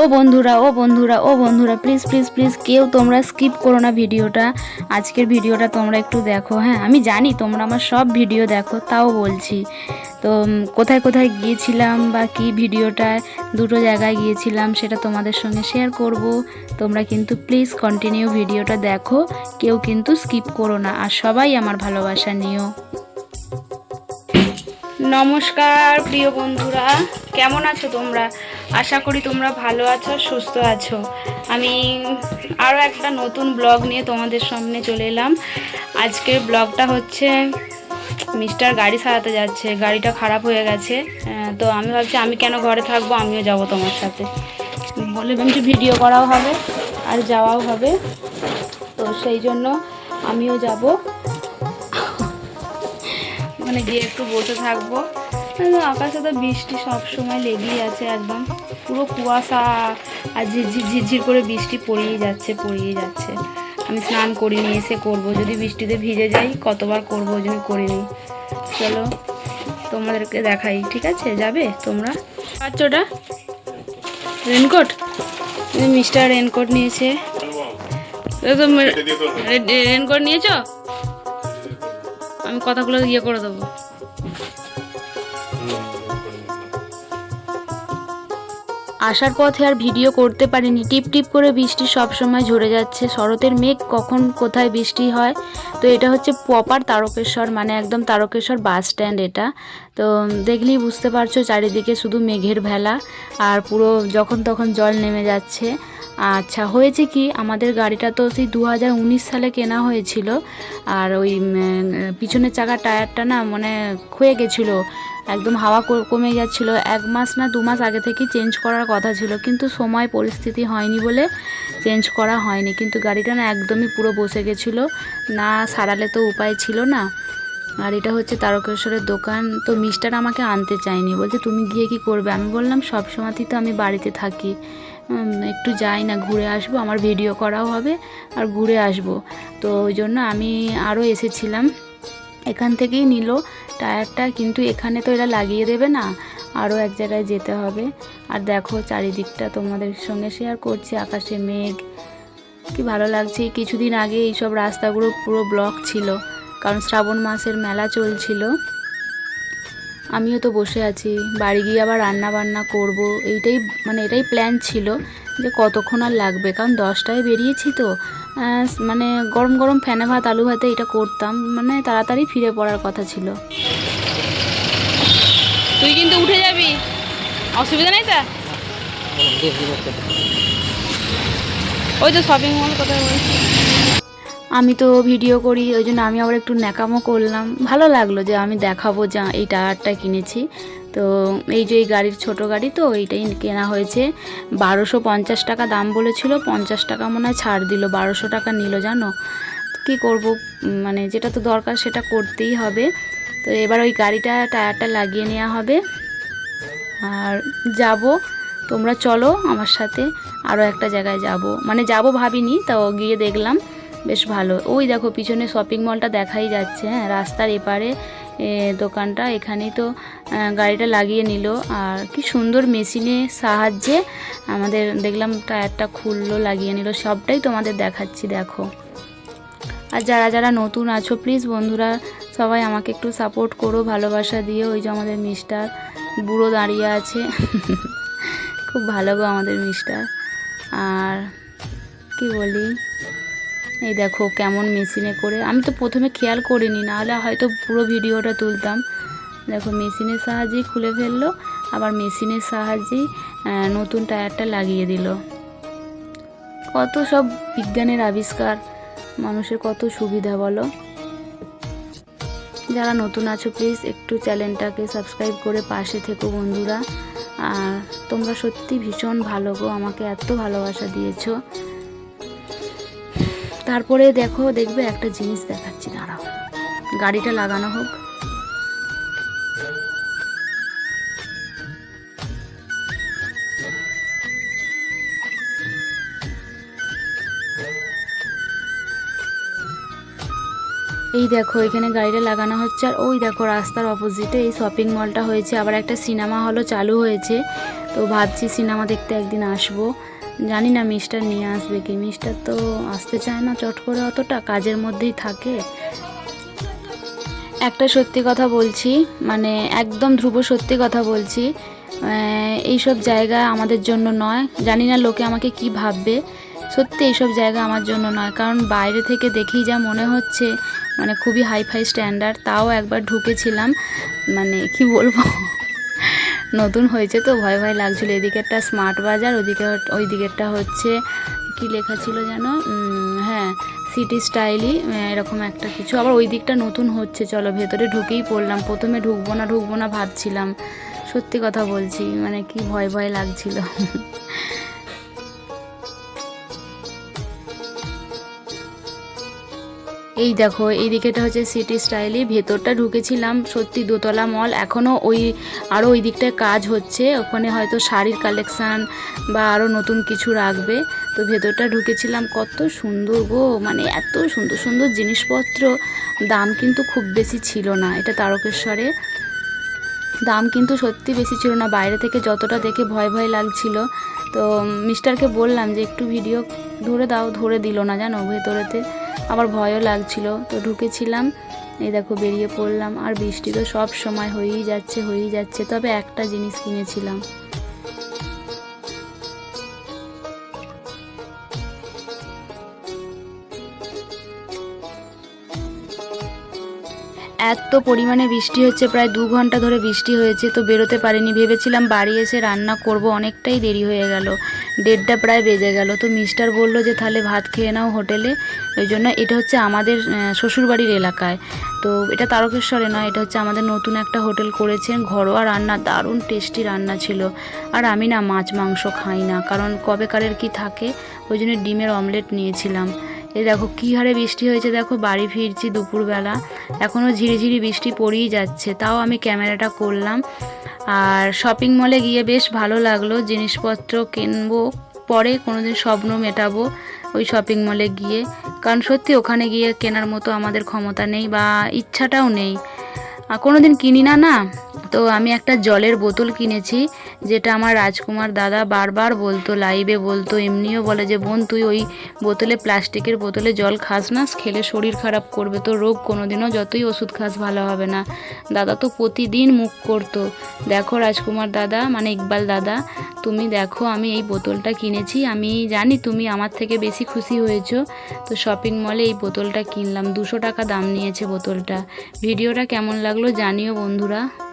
ও বন্ধুরা ও বন্ধুরা ও বন্ধুরা প্লিজ প্লিজ প্লিজ কেউ তোমরা স্কিপ করো না ভিডিওটা। আজকের ভিডিওটা তোমরা একটু দেখো হ্যাঁ? আমি জানি তোমরা আমার সব ভিডিও দেখো, তাও বলছি। তো কোথায় কোথায় গিয়েছিলাম বা কি ভিডিওটা দুটো জায়গায় গিয়েছিলাম সেটা তোমাদের সঙ্গে শেয়ার করব। তোমরা কিন্তু প্লিজ কন্টিনিউ ভিডিওটা দেখো, কেউ কিন্তু স্কিপ করো না, আর সবাই আমার ভালোবাসা নিও। নমস্কার, প্রিয় বন্ধুরা, কেমন আছো তোমরা? আশা করি তোমরা ভালো আছো, সুস্থ আছো। আমি আরও একটা নতুন ব্লগ নিয়ে তোমাদের সামনে চলে এলাম। আজকের ব্লগটা হচ্ছে মিস্টার গাড়ি সারাতে যাচ্ছে, গাড়িটা খারাপ হয়ে গেছে। তো আমি ভাবছি, আমি কেন ঘরে থাকব? আমিও যাব তোমার সাথে। বলে ভাবছি ভিডিও করাও হবে আর যাওয়াও হবে। তো সেই জন্য আমিও যাব। মানে গিয়ে একটু বসে থাকব। আকাশে তো বৃষ্টি সব সময় লেগেই আছে একদম। পুরো কুয়াশা আর ঝিরঝির ঝিরঝির করে বৃষ্টি পড়েই যাচ্ছে পড়েই যাচ্ছে। আমি স্নান করিনি এসে করব। যদি বৃষ্টিতে ভিজে যাই কতবার করব ওই জন্য করিনি। চলো তোমাদেরকে দেখাই ঠিক আছে? যাবে তোমরা? ওটা? রেনকোট? মিস্টার রেনকোট নিয়েছে। রেনকোট নিয়েছো? আমি কথাগুলো ইয়ে করে দেবো। আসার পথে আর ভিডিও করতে পারিনি। টিপ টিপ করে বৃষ্টি সবসময় ঝরে যাচ্ছে। শরতের মেঘ কখন কোথায় বৃষ্টি হয়? তো এটা হচ্ছে প্রপার তারকেশ্বর মানে একদম তারকেশ্বর বাস স্ট্যান্ড এটা। তো দেখলেই বুঝতে পারছ চারিদিকে শুধু মেঘের ভেলা আর পুরো যখন তখন জল নেমে যাচ্ছে। আচ্ছা হয়েছে কি, আমাদের গাড়িটা তো সেই দু হাজার উনিশ সালে কেনা হয়েছিল, আর ওই পিছনের চাকার টায়ারটা না মানে ক্ষয়ে গেছিল, একদম হাওয়া কমে যাচ্ছিল, এক মাস না দু মাস আগে থেকেই চেঞ্জ করার কথা ছিল, কিন্তু সময় পরিস্থিতি হয়নি বলে চেঞ্জ করা হয়নি, কিন্তু গাড়িটা না একদমই পুরো বসে গেছিল, না সারালে তো উপায় ছিল না, আর এটা হচ্ছে তারকেশ্বরের দোকান, তো মিস্টার আমাকে আনতে চায়নি, বলছে তুমি গিয়ে কি করবে? আমি বললাম সব সময়তেই তো আমি বাড়িতে থাকি একটু যাই না, ঘুরে আসব, আমার ভিডিও করাও হবে আর ঘুরে আসব। তো ওই জন্য আমি আরও এসেছিলাম। এখান থেকেই নিল। টায়ারটা কিন্তু এখানে তো এরা লাগিয়ে দেবে না আরও এক জায়গায় যেতে হবে। আর দেখো চারিদিকটা তোমাদের সঙ্গে শেয়ার করছি, আকাশে মেঘ। কি ভালো লাগছে, কিছুদিন আগে এইসব রাস্তাগুলো পুরো ব্লক ছিল, কারণ শ্রাবণ মাসের মেলা চলছিল। আমিও তো বসে আছি বাড়ি গিয়ে আবার রান্না বান্না করব এইটাই মানে এটাই প্ল্যান ছিল যে কতক্ষণ আর লাগবে কারণ দশটায় বেরিয়েছি তো। মানে গরম গরম ফ্যানে ভাত আলু ভাতে এটা করতাম মানে তাড়াতাড়ি ফিরে পড়ার কথা ছিল। তুই কিন্তু উঠে যাবি। অসুবিধা নেই তা? ওই তো শপিং মল কোথায় বলছি? আমি তো ভিডিও করি, ওই জন্য আমি আবার একটু ন্যাকামো করলাম। ভালো লাগল যে আমি দেখাবো যে এই টায়ারটা কিনেছি। তো এই যে এই গাড়ির ছোট গাড়ি তো, এইটাই কেনা হয়েছে। বারোশো পঞ্চাশ টাকা দাম বলেছিল, পঞ্চাশ টাকা মনে হয় ছাড় দিল, বারোশো টাকা নিল, জানো? কি করব? মানে যেটা তো দরকার সেটা করতেই হবে। তো এবার ওই গাড়িটা টায়ারটা লাগিয়ে নেওয়া হবে। আর যাব, তোমরা চলো আমার সাথে। আরও একটা জায়গায় যাব। মানে যাব ভাবিনি, তো গিয়ে দেখলাম। বেশ ভালো। ওই দেখো, পিছনে শপিং মলটা দেখাই যাচ্ছে হ্যাঁ রাস্তার এপারে দোকানটা। এখানেই তো গাড়িটা লাগিয়ে নিল। আর কি সুন্দর মেশিনের সাহায্যে আমাদের দেখলাম টায়ারটা খুললো, লাগিয়ে নিল। সবটাই তোমাদের দেখাচ্ছি, দেখো। আর যারা যারা নতুন আছো প্লিজ বন্ধুরা, সবাই আমাকে একটু সাপোর্ট করো, ভালোবাসা দিয়ে ওই যে আমাদের মিস্টার বুড়ো দাঁড়িয়ে আছে। খুব ভালো গো আমাদের মিস্টার আর কি বলি? এই দেখো কেমন মেশিনে করে। আমি তো প্রথমে খেয়াল করিনি, নাহলে হয়তো পুরো ভিডিওটা তুলতাম। দেখো মেশিনের সাহায্যেই খুলে ফেলল, আবার মেশিনের সাহায্যেই নতুন টায়ারটা লাগিয়ে দিল। কত সব বিজ্ঞানের আবিষ্কার, মানুষের কত সুবিধা বলো। যারা নতুন আছো প্লিজ একটু চ্যানেলটাকে সাবস্ক্রাইব করে পাশে থেকো বন্ধুরা। আর তোমরা সত্যি ভীষণ ভালো গো, আমাকে এত ভালোবাসা দিয়েছ। তারপরে দেখো, দেখবে একটা জিনিস দেখাচ্ছি, দাঁড়াও। গাড়িটা লাগানো হোক। এই দেখো, এখানে গাড়িটা লাগানো হচ্ছে। আর ওই দেখো, রাস্তার অপোজিটে এই শপিং মলটা হয়েছে। আবার একটা সিনেমা হলও চালু হয়েছে। তো ভাবছি সিনেমা দেখতে একদিন আসব। জানি না মিস্টার নিয়ে আসবে কি। মিস্টার তো আসতে চায় না চট করে অতটা, কাজের মধ্যেই থাকে। একটা সত্যি কথা বলছি মানে একদম ধ্রুব সত্যি কথা বলছি এইসব জায়গা আমাদের জন্য নয়। জানি না লোকে আমাকে কি ভাববে। সত্যি এইসব জায়গা আমার জন্য নয়, কারণ বাইরে থেকে দেখেই যা মনে হচ্ছে মানে খুবই হাই ফাই স্ট্যান্ডার্ড তাও একবার ঢুকেছিলাম মানে কি বলব? নতুন হয়েছে তো ভয় ভয় লাগছিল। একটা স্মার্ট বাজার, ওদিকে ওই দিকেরটা হচ্ছে, কি লেখা ছিল যেন? হ্যাঁ সিটি স্টাইলই এরকম একটা কিছু। আবার ওই দিকটা নতুন হচ্ছে, চলো ভেতরে ঢুকেই পড়লাম। প্রথমে ঢুকবো না ঢুকবো না ভাবছিলাম। সত্যি কথা বলছি মানে কি ভয় ভয় লাগছিল। এই দেখো, এই দিকেটা হচ্ছে সিটি স্টাইলই ভেতরটা ঢুকেছিলাম সত্যি দোতলা মল এখনও ওই আরও ওই দিকটায় কাজ হচ্ছে। ওখানে হয়তো শাড়ির কালেকশান বা আরও নতুন কিছু রাখবে। তো ভেতরটা ঢুকেছিলাম, কত সুন্দর গো! মানে এত সুন্দর সুন্দর জিনিসপত্র। দাম কিন্তু খুব বেশি ছিল না, এটা তারকেশ্বরে। দাম কিন্তু সত্যি বেশি ছিল না। বাইরে থেকে যতটা দেখে ভয় ভয় লাগছিল। তো মিস্টারকে বললাম যে, একটু ভিডিও ধরে দাও, ধরে দিল না জানো ভেতরেতে? আবার ভয়ও লাগছিল। তো ঢুকেছিলাম, এই দেখো বেরিয়ে পড়লাম। আর বৃষ্টি তো সব সময় হয়েই যাচ্ছে হয়েই যাচ্ছে। তবে একটা জিনিস কিনেছিলাম। এত পরিমাণে বৃষ্টি হচ্ছে, প্রায় দু ঘণ্টা ধরে বৃষ্টি হয়েছে, তো বেরোতে পারিনি। ভেবেছিলাম বাড়ি এসে রান্না করব, অনেকটাই দেরি হয়ে গেল, দেড়টা প্রায় বেজে গেল। তো মিস্টার বলল যে, তাহলে ভাত খেয়ে নাও হোটেলে। ওই জন্য এটা হচ্ছে আমাদের শ্বশুরবাড়ির এলাকায়। তো এটা তারকেশ্বরে নয়, এটা হচ্ছে আমাদের নতুন একটা হোটেল করেছেন, ঘরোয়া রান্না, দারুণ টেস্টি রান্না ছিল। আর আমি না মাছ, মাংস খাই না, কারণ কবেকারের কি থাকে, ওই জন্য ডিমের অমলেট নিয়েছিলাম। এই দেখো কী হারে বৃষ্টি হয়েছে, দেখো বাড়ি ফিরছি দুপুরবেলা। এখনও ঝিরিঝিরি বৃষ্টি পড়েই যাচ্ছে, তাও আমি ক্যামেরাটা করলাম। আর শপিং মলে গিয়ে বেশ ভালো লাগল, জিনিসপত্র কিনবো, পরে কোনো দিন স্বপ্ন মেটাবো ওই শপিং মলে গিয়ে। কারণ সত্যি ওখানে গিয়ে কেনার মতো আমাদের ক্ষমতা নেই বা ইচ্ছাটাও নেই। আর কোনোদিন কিনি না না? তো আমি একটা জলের বোতল কিনেছি, যেটা আমার রাজকুমার দাদা বারবার বলতো, লাইভে বলতো, এমনিও বলে যে, বোন, তুই ওই বোতলে, প্লাস্টিকের বোতলে জল খাস না, খেলে শরীর খারাপ করবে তো রোগ কোনোদিনও যতই ওষুধ খাস ভালো হবে না। দাদা তো প্রতিদিন মুখ করতো, দেখো রাজকুমার দাদা মানে ইকবাল দাদা, তুমি দেখো আমি এই বোতলটা কিনেছি, আমি জানি তুমি আমার থেকে বেশি খুশি হয়েছো, তো শপিং মলে এই বোতলটা কিনলাম, দুশো টাকা দাম নিয়েছে বোতলটা, ভিডিওটা কেমন জানিও বন্ধুরা।